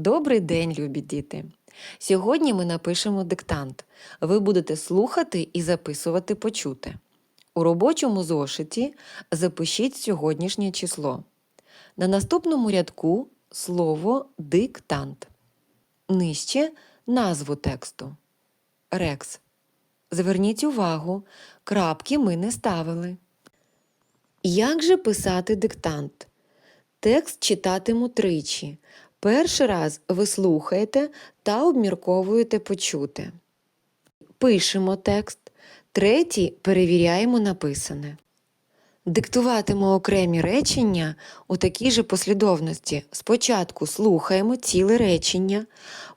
Добрий день, любі діти! Сьогодні ми напишемо диктант. Ви будете слухати і записувати почуте. У робочому зошиті запишіть сьогоднішнє число. На наступному рядку слово диктант. Нижче назву тексту. Рекс. Зверніть увагу, крапки ми не ставили. Як же писати диктант? Текст читатиму тричі. Перший раз ви слухаєте та обмірковуєте почуте. Пишемо текст. Третій перевіряємо написане. Диктуватимо окремі речення у такій же послідовності. Спочатку слухаємо ціле речення,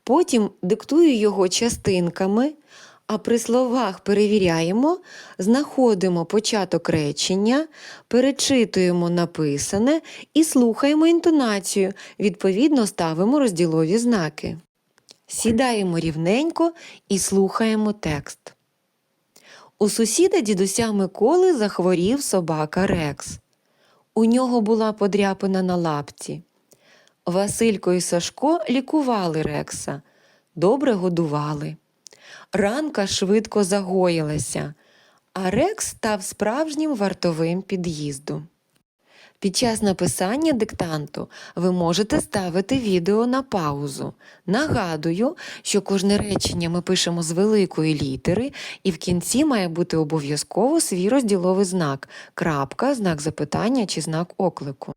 потім диктую його частинками, а при словах перевіряємо, знаходимо початок речення, перечитуємо написане і слухаємо інтонацію, відповідно ставимо розділові знаки. Сідаємо рівненько і слухаємо текст. У сусіда дідуся Миколи захворів собака Рекс. У нього була подряпина на лапці. Василько і Сашко лікували Рекса, добре годували. Ранка швидко загоїлася, а Рекс став справжнім вартовим під'їзду. Під час написання диктанту ви можете ставити відео на паузу. Нагадую, що кожне речення ми пишемо з великої літери, і в кінці має бути обов'язково свій розділовий знак крапка, знак запитання чи знак оклику.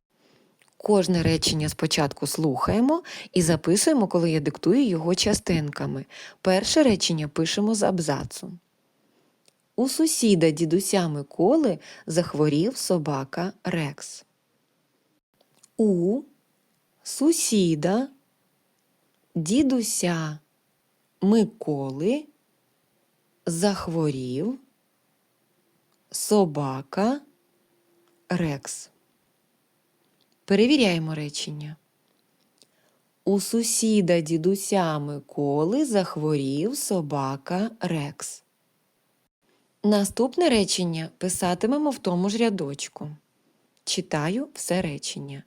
Кожне речення спочатку слухаємо і записуємо, коли я диктую його частинками. Перше речення пишемо з абзацу. У сусіда дідуся Миколи захворів собака Рекс. У сусіда дідуся Миколи захворів собака Рекс. Перевіряємо речення. У сусіда дідуся Миколи захворів собака Рекс. Наступне речення писатимемо в тому ж рядочку. Читаю все речення.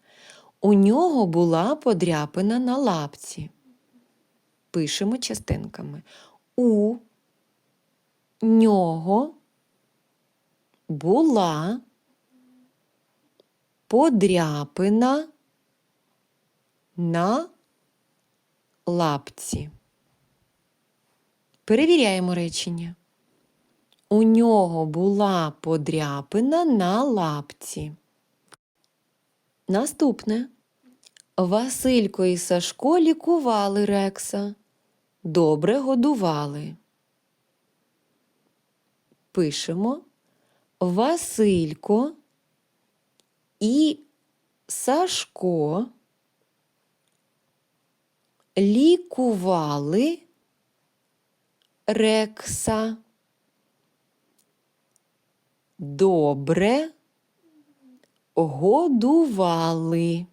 У нього була подряпина на лапці. Пишемо частинками. У нього була подряпина на лапці. Перевіряємо речення. У нього була подряпина на лапці. Наступне. Василько і Сашко лікували Рекса. Добре годували. Пишемо Василько і Сашко лікували Рекса. Добре годували.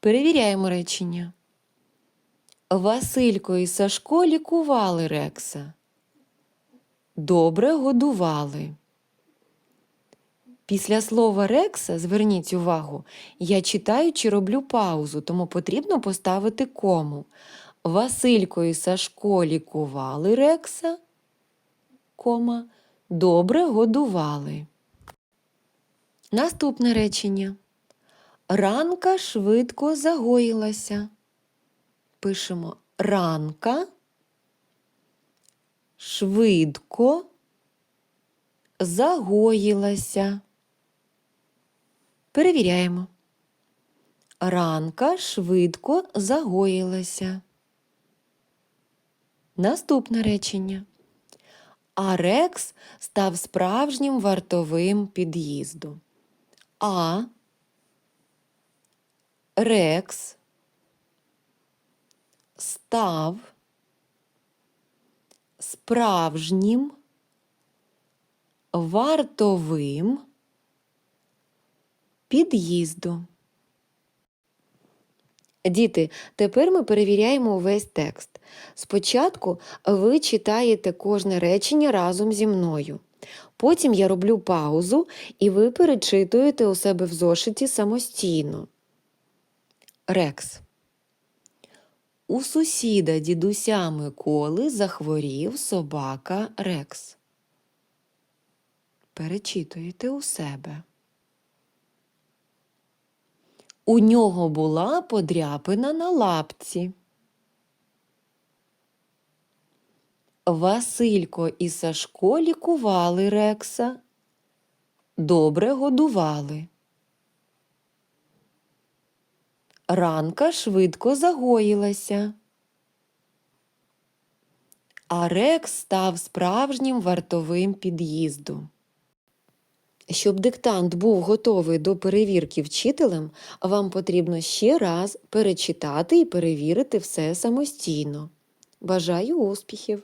Перевіряємо речення. Василько і Сашко лікували Рекса. Добре годували. Після слова Рекса, зверніть увагу, я читаю чи роблю паузу, тому потрібно поставити кому. Василько і Сашко лікували Рекса, кома, добре годували. Наступне речення. Ранка швидко загоїлася. Пишемо ранка швидко загоїлася. Перевіряємо. Ранка швидко загоїлася. Наступне речення. А Рекс став справжнім вартовим під'їзду. А Рекс став справжнім вартовим під'їзду. Діти, тепер ми перевіряємо увесь текст. Спочатку ви читаєте кожне речення разом зі мною. Потім я роблю паузу, і ви перечитуєте у себе в зошиті самостійно. Рекс. У сусіда дідуся Миколи захворів собака Рекс. Перечитуєте у себе. У нього була подряпина на лапці. Василько і Сашко лікували Рекса. Добре годували. Ранка швидко загоїлася. А Рекс став справжнім вартовим під'їзду. Щоб диктант був готовий до перевірки вчителем, вам потрібно ще раз перечитати і перевірити все самостійно. Бажаю успіхів!